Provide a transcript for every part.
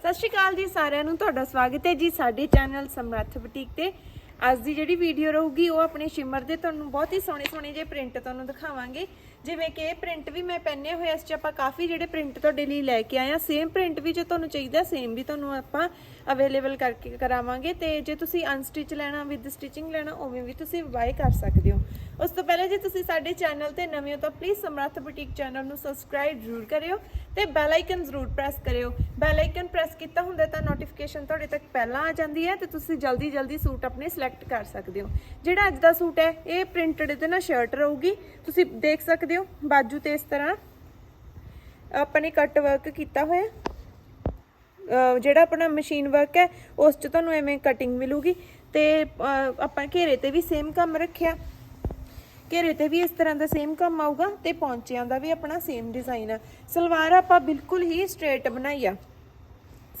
ਸਤਿ ਸ਼੍ਰੀ ਅਕਾਲ ਜੀ ਸਾਰਿਆਂ ਨੂੰ, ਤੁਹਾਡਾ ਸਵਾਗਤ ਹੈ ਜੀ ਸਾਡੇ ਚੈਨਲ ਸਮਰੱਥ ਬੁਟੀਕ ਤੇ। ਅੱਜ ਦੀ ਜਿਹੜੀ ਵੀਡੀਓ ਰਹੂਗੀ, ਉਹ ਆਪਣੇ ਸ਼ਿਮਰ ਦੇ ਤੁਹਾਨੂੰ ਬਹੁਤ ਹੀ ਸੋਹਣੇ ਸੋਹਣੇ ਜਿਹੇ ਪ੍ਰਿੰਟ ਤੁਹਾਨੂੰ ਦਿਖਾਵਾਂਗੇ। ਜਿਵੇਂ ਕਿ ਇਹ ਪ੍ਰਿੰਟ ਵੀ ਮੈਂ ਪਹਿਨੇ ਹੋਏ ਇਸ ਚ ਆਪਾਂ ਕਾਫੀ ਜਿਹੜੇ ਪ੍ਰਿੰਟ ਤੁਹਾਡੇ ਲਈ ਲੈ ਕੇ ਆਏ ਆ। ਸੇਮ ਪ੍ਰਿੰਟ ਵੀ ਜੇ ਤੁਹਾਨੂੰ ਚਾਹੀਦਾ ਸੇਮ ਵੀ ਤੁਹਾਨੂੰ ਆਪਾਂ ਅਵੇਲੇਬਲ ਕਰਕੇ ਕਰਾਵਾਂਗੇ। ਤੇ ਜੇ ਤੁਸੀਂ ਅਨਸਟਿਚ ਲੈਣਾ ਵਿਦ ਸਟਿਚਿੰਗ ਲੈਣਾ, ਉਵੇਂ ਵੀ ਤੁਸੀਂ ਬਾਏ ਕਰ ਸਕਦੇ ਹੋ। ਉਸ ਤੋਂ ਪਹਿਲਾਂ ਜੇ ਤੁਸੀਂ ਸਾਡੇ ਚੈਨਲ ਤੇ ਨਵੇਂ ਹੋ, ਤਾਂ ਪਲੀਜ਼ ਸਮਰੱਥ ਬੁਟੀਕ ਚੈਨਲ ਨੂੰ ਸਬਸਕ੍ਰਾਈਬ ਜ਼ਰੂਰ ਕਰਿਓ ਤੇ ਬੈਲ ਆਈਕਨ ਜ਼ਰੂਰ ਪ੍ਰੈਸ ਕਰਿਓ। ਬੈਲ ਆਈਕਨ ਪ੍ਰੈਸ ਕੀਤਾ ਹੁੰਦਾ ਤਾਂ ਨੋਟੀਫਿਕੇਸ਼ਨ ਤੁਹਾਡੇ ਤੱਕ ਪਹਿਲਾਂ ਆ ਜਾਂਦੀ ਹੈ ਤੇ ਤੁਸੀਂ ਜਲਦੀ ਜਲਦੀ ਸੂਟ ਆਪਣੇ ਸਿਲੈਕਟ ਕਰ ਸਕਦੇ ਹੋ। ਜਿਹੜਾ ਅੱਜ ਦਾ ਸੂਟ ਹੈ, ਇਹ ਪ੍ਰਿੰਟਡ ਇਹਦੇ ਨਾਲ ਸ਼ਰਟ ਰਹੂਗੀ। ਤੁਸੀਂ ਦੇਖ ਸਕਦੇ ਹੋ, ਬਾਜੂ ਤੇ ਇਸ ਤਰ੍ਹਾਂ ਆਪਾਂ ਕੱਟ ਵਰਕ ਕੀਤਾ ਹੋਇਆ। ਜਿਹੜਾ ਆਪਣਾ ਮਸ਼ੀਨ ਵਰਕ ਹੈ, ਉਸ 'ਚ ਤੁਹਾਨੂੰ ਐਵੇਂ ਕਟਿੰਗ ਮਿਲੂਗੀ। ਤੇ ਆਪਾਂ ਘੇਰੇ ਤੇ ਵੀ ਸੇਮ ਕੰਮ ਰੱਖਿਆ। ਘੇਰੇ ਤੇ ਵੀ ਇਸ ਤਰ੍ਹਾਂ ਦਾ ਸੇਮ ਕੰਮ ਆਊਗਾ ਤੇ ਪੌਂਚਿਆਂ ਦਾ ਵੀ ਆਪਣਾ ਸੇਮ ਡਿਜ਼ਾਈਨ ਆ। ਸਲਵਾਰ ਆਪਾਂ ਬਿਲਕੁਲ ਹੀ ਸਟ੍ਰੇਟ ਬਣਾਈ ਆ।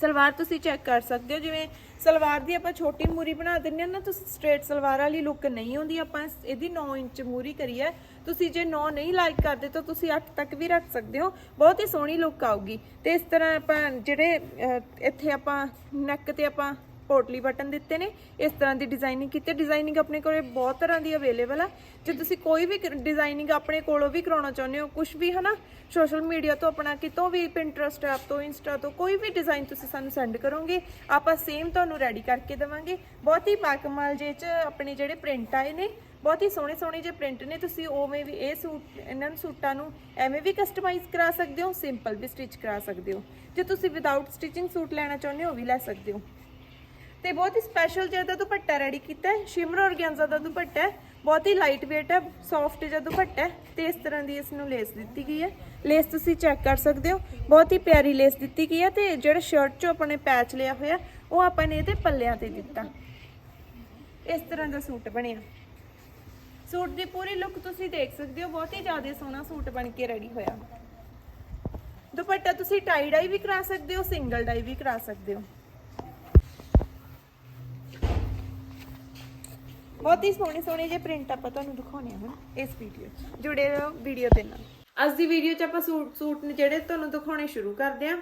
ਸਲਵਾਰ ਤੁਸੀਂ ਚੈੱਕ ਕਰ ਸਕਦੇ ਹੋ, ਜਿਵੇਂ ਸਲਵਾਰ ਦੀ ਆਪਾਂ ਛੋਟੀ ਮੂਰੀ ਬਣਾ ਦਿੰਨੇ ਆ ਨਾ, ਤੁਸੀਂ ਸਟ੍ਰੇਟ ਸਲਵਾਰ ਵਾਲੀ ਲੁੱਕ ਨਹੀਂ ਹੁੰਦੀ ਆਪਾਂ ਇਹਦੀ 9 ਇੰਚ ਮੂਰੀ ਕਰੀ ਹੈ। ਤੁਸੀਂ ਜੇ 9 ਨਹੀਂ ਲਾਈਕ ਕਰਦੇ ਤਾਂ ਤੁਸੀਂ 8 ਤੱਕ ਵੀ ਰੱਖ ਸਕਦੇ ਹੋ, ਬਹੁਤ ਹੀ ਸੋਹਣੀ ਲੁੱਕ ਆਊਗੀ। ਤੇ ਇਸ ਤਰ੍ਹਾਂ ਆਪਾਂ ਜਿਹੜੇ ਇੱਥੇ ਆਪਾਂ ਨੈਕ ਤੇ ਆਪਾਂ ਪੋਟਲੀ ਬਟਨ ਦਿੱਤੇ ਨੇ, ਇਸ ਤਰ੍ਹਾਂ ਦੀ ਡਿਜ਼ਾਈਨਿੰਗ ਕੀਤੀ ਡਿਜ਼ਾਈਨਿੰਗ ਆਪਣੇ ਕੋਲੇ ਬਹੁਤ ਤਰ੍ਹਾਂ ਦੀ ਅਵੇਲੇਬਲ ਆ। ਜੇ ਤੁਸੀਂ ਕੋਈ ਵੀ ਡਿਜ਼ਾਈਨਿੰਗ ਆਪਣੇ ਕੋਲੋਂ ਵੀ ਕਰਾਉਣਾ ਚਾਹੁੰਦੇ ਹੋ ਕੁਝ ਵੀ, ਹਨਾ ਸੋਸ਼ਲ ਮੀਡੀਆ ਤੋਂ ਆਪਣਾ, ਕਿਤੋਂ ਵੀ ਪਿੰਟਰਸਟ ਐਪ ਤੋਂ ਇੰਸਟਾ ਤੋਂ, ਕੋਈ ਵੀ ਡਿਜ਼ਾਈਨ ਤੁਸੀਂ ਸਾਨੂੰ ਸੈਂਡ ਕਰੋਗੇ, ਆਪਾਂ ਸੇਮ ਤੁਹਾਨੂੰ ਰੈਡੀ ਕਰਕੇ ਦੇਵਾਂਗੇ। ਬਹੁਤ ਹੀ ਬਾਕਮਾਲ ਜੇ ਚ ਆਪਣੇ ਜਿਹੜੇ ਪ੍ਰਿੰਟ ਆਏ ਨੇ, ਬਹੁਤ ਹੀ ਸੋਹਣੇ ਸੋਹਣੇ ਜੇ ਪ੍ਰਿੰਟ ਨੇ, ਤੁਸੀਂ ਉਵੇਂ ਵੀ ਇਹ ਸੂਟ, ਇਹਨਾਂ ਸੂਟਾਂ ਨੂੰ ਐਵੇਂ ਵੀ ਕਸਟਮਾਈਜ਼ ਕਰਾ ਸਕਦੇ ਹੋ ਸਿੰਪਲ ਵੀ ਸਟਿਚ ਕਰਾ ਸਕਦੇ ਹੋ। ਜੇ ਤੁਸੀਂ ਵਿਦਆਊਟ ਸਟਿਚਿੰਗ ਸੂਟ ਲੈਣਾ ਚਾਹੁੰਦੇ ਹੋ, ਉਹ ਵੀ ਲੈ ਸਕਦੇ ਹੋ। ਤੇ ਬਹੁਤ ਹੀ ਸਪੈਸ਼ਲ ਜਿਹਾ ਦੁਪੱਟਾ ਰੈਡੀ ਕੀਤਾ ਹੈ। ਸ਼ਿਮਰ ਔਰਗੈਂਜ਼ਾ ਦਾ ਦੁਪੱਟਾ ਹੈ। ਬਹੁਤ ਹੀ ਲਾਈਟ weight ਹੈ ਸੌਫਟ ਜਿਹਾ ਦੁਪੱਟਾ ਹੈ ਤੇ ਇਸ ਤਰ੍ਹਾਂ ਦੀ ਇਸ ਨੂੰ ਲੇਸ ਦਿੱਤੀ ਗਈ ਹੈ। ਲੇਸ ਤੁਸੀਂ ਚੈੱਕ ਕਰ ਸਕਦੇ ਹੋ। ਬਹੁਤ ਹੀ ਪਿਆਰੀ ਲੇਸ ਦਿੱਤੀ ਗਈ ਹੈ ਤੇ ਜਿਹੜਾ ਸ਼ਰਟ 'ਚੋਂ ਆਪਣੇ ਪੈਚ ਲਿਆ ਹੋਇਆ, ਉਹ ਆਪਾਂ ਨੇ ਇਹਦੇ ਪੱਲਿਆਂ ਤੇ ਦਿੱਤਾ। ਇਸ ਤਰ੍ਹਾਂ ਦਾ ਸੂਟ ਬਣਿਆ। ਸੂਟ ਦੀ ਪੂਰੀ ਲੁੱਕ ਤੁਸੀਂ ਦੇਖ ਸਕਦੇ ਹੋ। ਬਹੁਤ ਹੀ ਜ਼ਿਆਦਾ ਸੋਹਣਾ ਸੂਟ ਬਣ ਕੇ ਰੈਡੀ ਹੋਇਆ। ਦੁਪੱਟਾ ਤੁਸੀਂ ਟਾਈ ਡਾਈ ਵੀ ਕਰਾ ਸਕਦੇ ਹੋ ਸਿੰਗਲ ਡਾਈ ਵੀ ਕਰਾ ਸਕਦੇ ਹੋ। ਬਹੁਤ ਹੀ ਸੋਹਣੇ ਸੋਹਣੇ ਜਿਹੇ ਪ੍ਰਿੰਟ ਆਪਾਂ ਤੁਹਾਨੂੰ ਦਿਖਾਉਣੇ ਆ ਹੁਣ ਇਸ ਵੀਡੀਓ ਜੁੜੇ ਰਹੋ ਵੀਡੀਓ ਦੇ ਨਾਲ। ਅੱਜ ਦੀ ਵੀਡੀਓ 'ਚ ਆਪਾਂ ਸੂਟ ਸੂਟ ਨੇ ਜਿਹੜੇ ਤੁਹਾਨੂੰ ਦਿਖਾਉਣੇ ਸ਼ੁਰੂ ਕਰਦੇ ਆ।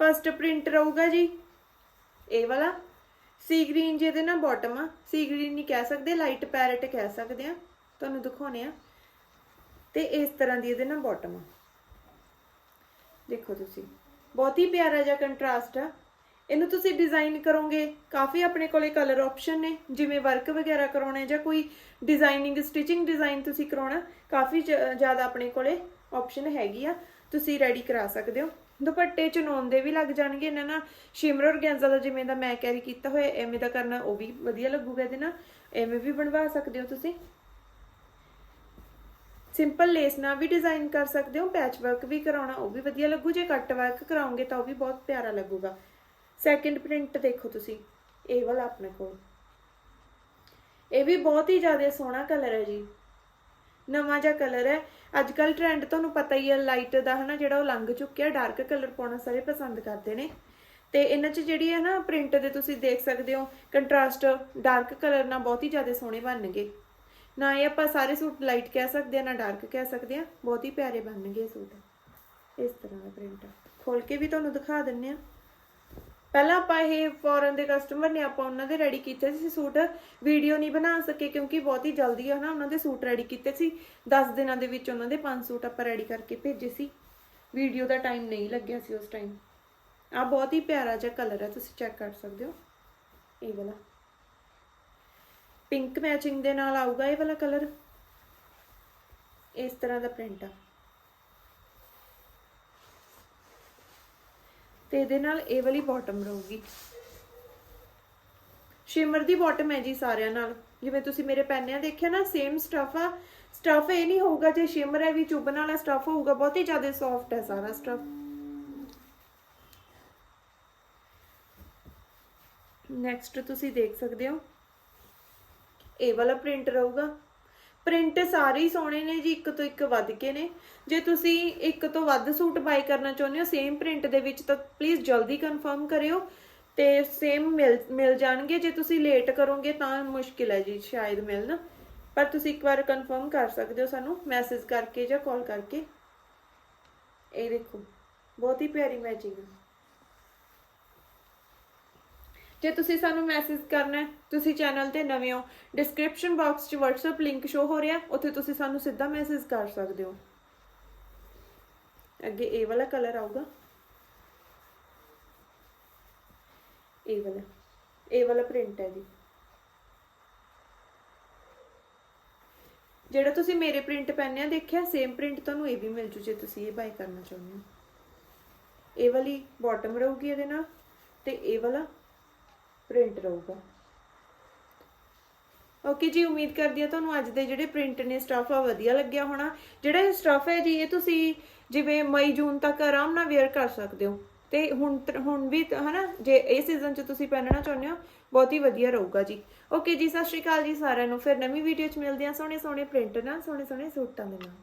ਫਸਟ ਪ੍ਰਿੰਟ ਰਹੂਗਾ ਜੀ, ਇਹ ਵਾਲਾ। ਸੀ ਗ੍ਰੀਨ ਜਿਹਦੇ ਨਾਲ ਬਾਟਮ ਆ। ਸੀ ਗ੍ਰੀਨ ਨਹੀਂ ਕਹਿ ਸਕਦੇ ਲਾਈਟ ਪੈਰਟ ਕਹਿ ਸਕਦੇ ਆ। ਤੁਹਾਨੂੰ ਦਿਖਾਉਣੇ ਆ। ਤੇ ਇਸ ਤਰ੍ਹਾਂ ਦੀ ਇਹਦੇ ਨਾਲ ਬਾਟਮ ਆ। ਦੇਖੋ ਤੁਸੀਂ। ਬਹੁਤ ਹੀ ਪਿਆਰਾ ਜਿਹਾ ਕੰਟਰਾਸਟ ਆ। ਇਹਨੂੰ ਤੁਸੀਂ ਡਿਜ਼ਾਈਨ ਕਰੋਗੇ। ਕਾਫੀ ਆਪਣੇ ਕੋਲੇ ਕਲਰ ਆਪਸ਼ਨ ਨੇ, ਜਿਵੇਂ ਵਰਕ ਵਗੈਰਾ ਕਰਾਉਣਾ ਜਾਂ ਕੋਈ ਡਿਜ਼ਾਈਨਿੰਗ ਸਟਿਚਿੰਗ ਡਿਜ਼ਾਈਨ ਤੁਸੀਂ ਕਰਾਉਣਾ, ਕਾਫੀ ਜ਼ਿਆਦਾ ਆਪਣੇ ਕੋਲੇ ਆਪਸ਼ਨ ਹੈਗੀ ਆ। ਤੁਸੀਂ ਰੈਡੀ ਕਰਾ ਸਕਦੇ ਹੋ। ਦੁਪੱਟੇ ਚ ਦੇ ਵੀ ਲੱਗ ਜਾਣਗੇ, ਇਹਨਾਂ ਨਾਲ ਸ਼ਿਮਰ ਔਰਗੈਂਜ਼ਾ ਦਾ ਜਿਵੇਂ ਦਾ ਮੈਂ ਕੈਰੀ ਕੀਤਾ ਹੋਇਆ, ਐਵੇਂ ਦਾ ਕਰਨਾ ਉਹ ਵੀ ਵਧੀਆ ਲੱਗੂਗਾ ਇਹਦੇ ਨਾਲ। ਐਵੇਂ ਵੀ ਬਣਵਾ ਸਕਦੇ ਹੋ ਤੁਸੀਂ। ਸਿੰਪਲ ਲੇਸ ਨਾਲ ਵੀ ਡਿਜ਼ਾਈਨ ਕਰ ਸਕਦੇ ਹੋ ਪੈਚ ਵਰਕ ਵੀ ਕਰਾਉਣਾ, ਉਹ ਵੀ ਵਧੀਆ ਲੱਗੂ। ਜੇ ਕੱਟ ਵਰਕ ਕਰਾਉਂਗੇ ਤਾਂ ਉਹ ਵੀ ਬਹੁਤ ਪਿਆਰਾ ਲੱਗੂਗਾ। ਸੈਕਿੰਡ ਪ੍ਰਿੰਟ ਦੇਖੋ ਤੁਸੀਂ, ਇਹ ਵਾਲਾ ਆਪਣੇ ਕੋਲ। ਇਹ ਵੀ ਬਹੁਤ ਹੀ ਜ਼ਿਆਦਾ ਸੋਹਣਾ ਕਲਰ ਹੈ ਜੀ। ਨਵਾਂ ਜਿਹਾ ਕਲਰ ਹੈ। ਅੱਜ ਕੱਲ ਟ੍ਰੈਂਡ ਤੁਹਾਨੂੰ ਪਤਾ ਹੀ ਹੈ ਲਾਈਟ ਦਾ ਹਨਾ, ਜਿਹੜਾ ਉਹ ਲੰਘ ਚੁੱਕਿਆ ਡਾਰਕ ਕਲਰ ਪਾਉਣਾ ਸਾਰੇ ਪਸੰਦ ਕਰਦੇ ਨੇ। ਤੇ ਇਹਨਾਂ 'ਚ ਜਿਹੜੀ ਹੈ ਨਾ ਪ੍ਰਿੰਟ ਦੇ ਤੁਸੀਂ ਦੇਖ ਸਕਦੇ ਹੋ ਕੰਟਰਾਸਟ ਡਾਰਕ ਕਲਰ ਨਾਲ ਬਹੁਤ ਹੀ ਜ਼ਿਆਦਾ ਸੋਹਣੇ ਬਣਨਗੇ। ਨਾ ਇਹ ਆਪਾਂ ਸਾਰੇ ਸੂਟ ਲਾਈਟ ਕਹਿ ਸਕਦੇ ਆ, ਨਾ ਡਾਰਕ ਕਹਿ ਸਕਦੇ ਆ, ਬਹੁਤ ਹੀ ਪਿਆਰੇ ਬਣਨਗੇ ਇਹ ਸੂਟ। ਇਸ ਤਰ੍ਹਾਂ ਦਾ ਪ੍ਰਿੰਟ ਖੋਲ ਕੇ ਵੀ ਤੁਹਾਨੂੰ ਦਿਖਾ ਦਿੰਨੇ ਆ। ਪਹਿਲਾਂ ਆਪਾਂ ਇਹ ਫੋਰਨ ਦੇ ਕਸਟਮਰ ਨੇ ਆਪਾਂ ਉਹਨਾਂ ਦੇ ਰੈਡੀ ਕੀਤੇ ਸੀ ਸੂਟ। ਵੀਡੀਓ ਨਹੀਂ ਬਣਾ ਸਕੇ ਕਿਉਂਕਿ ਬਹੁਤ ਹੀ ਜਲਦੀ ਹੈ ਨਾ ਉਹਨਾਂ ਦੇ ਸੂਟ ਰੈਡੀ ਕੀਤੇ ਸੀ। 10 ਦਿਨਾਂ ਦੇ ਵਿੱਚ ਉਹਨਾਂ ਦੇ ਪੰਜ ਸੂਟ ਆਪਾਂ ਰੈਡੀ ਕਰਕੇ ਭੇਜੇ ਸੀ। ਵੀਡੀਓ ਦਾ ਟਾਈਮ ਨਹੀਂ ਲੱਗਿਆ ਸੀ ਉਸ ਟਾਈਮ ਆ ਬਹੁਤ ਹੀ ਪਿਆਰਾ ਜਿਹਾ ਕਲਰ ਹੈ ਤੁਸੀਂ ਚੈੱਕ ਕਰ ਸਕਦੇ ਹੋ। ਇਹ ਵਾਲਾ। ਪਿੰਕ ਮੈਚਿੰਗ ਦੇ ਨਾਲ ਆਊਗਾ ਇਹ ਵਾਲਾ ਕਲਰ ਇਸ ਤਰ੍ਹਾਂ ਦਾ ਪ੍ਰਿੰਟ ਆ। ਤੇ ਇਹਦੇ ਨਾਲ ਇਹ ਵਾਲੀ ਬਾਟਮ ਰਹੂਗੀ। ਸ਼ਿਮਰ ਦੀ ਬਾਟਮ ਹੈ ਜੀ ਸਾਰਿਆਂ ਨਾਲ। ਜਿਵੇਂ ਤੁਸੀਂ ਮੇਰੇ ਪੈਨਿਆਂ ਦੇਖਿਆ ਨਾ ਸੇਮ ਸਟਫ ਆ। ਸਟਫ ਇਹ ਨਹੀਂ ਹੋਊਗਾ, ਜੇ ਸ਼ਿਮਰ ਹੈ ਵੀ ਚੁੱਭਣ ਵਾਲਾ ਸਟਫ ਹੋਊਗਾ, ਬਹੁਤ ਹੀ ਜ਼ਿਆਦਾ ਸੌਫਟ ਹੈ ਸਾਰਾ ਸਟਫ ਨੈਕਸਟ ਤੁਸੀਂ ਦੇਖ ਸਕਦੇ ਹੋ। ਇਹ ਵਾਲਾ ਪ੍ਰਿੰਟ ਰਹੂਗਾ। ਪ੍ਰਿੰਟ ਸਾਰੇ ਹੀ ਸੋਹਣੇ ਨੇ ਜੀ, ਇੱਕ ਤੋਂ ਇੱਕ ਵੱਧ ਕੇ ਨੇ। ਜੇ ਤੁਸੀਂ ਇੱਕ ਤੋਂ ਵੱਧ ਸੂਟ ਬਾਈ ਕਰਨਾ ਚਾਹੁੰਦੇ ਹੋ ਸੇਮ ਪ੍ਰਿੰਟ ਦੇ ਵਿੱਚ ਤਾਂ ਪਲੀਜ਼ ਜਲਦੀ ਕਨਫਰਮ ਕਰਿਓ ਤੇ ਸੇਮ ਮਿਲ ਮਿਲ ਜਾਣਗੇ। ਜੇ ਤੁਸੀਂ ਲੇਟ ਕਰੋਗੇ ਤਾਂ ਮੁਸ਼ਕਿਲ ਹੈ ਜੀ, ਸ਼ਾਇਦ ਮਿਲਣ। ਪਰ ਤੁਸੀਂ ਇੱਕ ਵਾਰ ਕਨਫਰਮ ਕਰ ਸਕਦੇ ਹੋ ਸਾਨੂੰ ਮੈਸੇਜ ਕਰਕੇ ਜਾਂ ਕਾਲ ਕਰਕੇ। ਇਹ ਦੇਖੋ, ਬਹੁਤ ਹੀ ਪਿਆਰੀ ਮੈਚਿੰਗ ਹੈ। ਜੇ ਤੁਸੀਂ ਸਾਨੂੰ ਮੈਸੇਜ ਕਰਨਾ ਹੈ, ਤੁਸੀਂ ਚੈਨਲ ਤੇ ਨਵੇਂ ਹੋ ਡਿਸਕ੍ਰਿਪਸ਼ਨ ਬਾਕਸ 'ਚ WhatsApp ਲਿੰਕ ਸ਼ੋ ਹੋ ਰਿਹਾ, ਉੱਥੇ ਤੁਸੀਂ ਸਾਨੂੰ ਸਿੱਧਾ ਮੈਸੇਜ ਕਰ ਸਕਦੇ ਹੋ। ਅੱਗੇ ਇਹ ਵਾਲਾ ਕਲਰ ਆਊਗਾ। ਇਹ ਵਾਲਾ ਇਹ ਵਾਲਾ ਪ੍ਰਿੰਟ ਹੈ ਜੀ। ਜਿਹੜਾ ਤੁਸੀਂ ਮੇਰੇ ਪ੍ਰਿੰਟ ਪਹਿਨਿਆ ਦੇਖਿਆ ਸੇਮ ਪ੍ਰਿੰਟ ਤੁਹਾਨੂੰ ਇਹ ਵੀ ਮਿਲ ਜੂ ਜੇ ਤੁਸੀਂ ਇਹ ਬਾਈ ਕਰਨਾ ਚਾਹੁੰਦੇ ਹੋ। ਇਹ ਵਾਲੀ ਬਾਟਮ ਰਹੂਗੀ ਇਹਦੇ ਨਾਲ ਤੇ ਇਹ ਵਾਲਾ ਪ੍ਰਿੰਟ ਰਹੂਗਾ। ਓਕੇ ਜੀ, ਉਮੀਦ ਕਰਦੀ ਹਾਂ ਤੁਹਾਨੂੰ ਅੱਜ ਦੇ ਜਿਹੜੇ ਪ੍ਰਿੰਟ ਨੇ ਸਟਫ ਆ ਵਧੀਆ ਲੱਗਿਆ ਹੋਣਾ। ਜਿਹੜਾ ਇਹ ਸਟਫ ਹੈ ਜੀ, ਇਹ ਤੁਸੀਂ ਜਿਵੇਂ ਮਈ, ਜੂਨ ਤੱਕ ਆਰਾਮ ਨਾਲ ਵੇਅਰ ਕਰ ਸਕਦੇ ਹੋ। ਤੇ ਹੁਣ ਹੁਣ ਵੀ ਹਨਾ, ਜੇ ਇਹ ਸੀਜ਼ਨ 'ਚ ਤੁਸੀਂ ਪਹਿਨਣਾ ਚਾਹੁੰਦੇ ਹੋ, ਬਹੁਤ ਹੀ ਵਧੀਆ ਰਹੂਗਾ ਜੀ। ਓਕੇ ਜੀ, ਸਤਿ ਸ਼੍ਰੀ ਅਕਾਲ ਜੀ ਸਾਰਿਆਂ ਨੂੰ। ਫਿਰ ਨਵੀਂ ਵੀਡੀਓ 'ਚ ਮਿਲਦੇ ਹਾਂ। ਸੋਹਣੇ ਸੋਹਣੇ ਪ੍ਰਿੰਟ ਨਾਲ ਸੋਹਣੇ ਸੋਹਣੇ ਸੂਟਾਂ ਦੇ ਨਾਲ।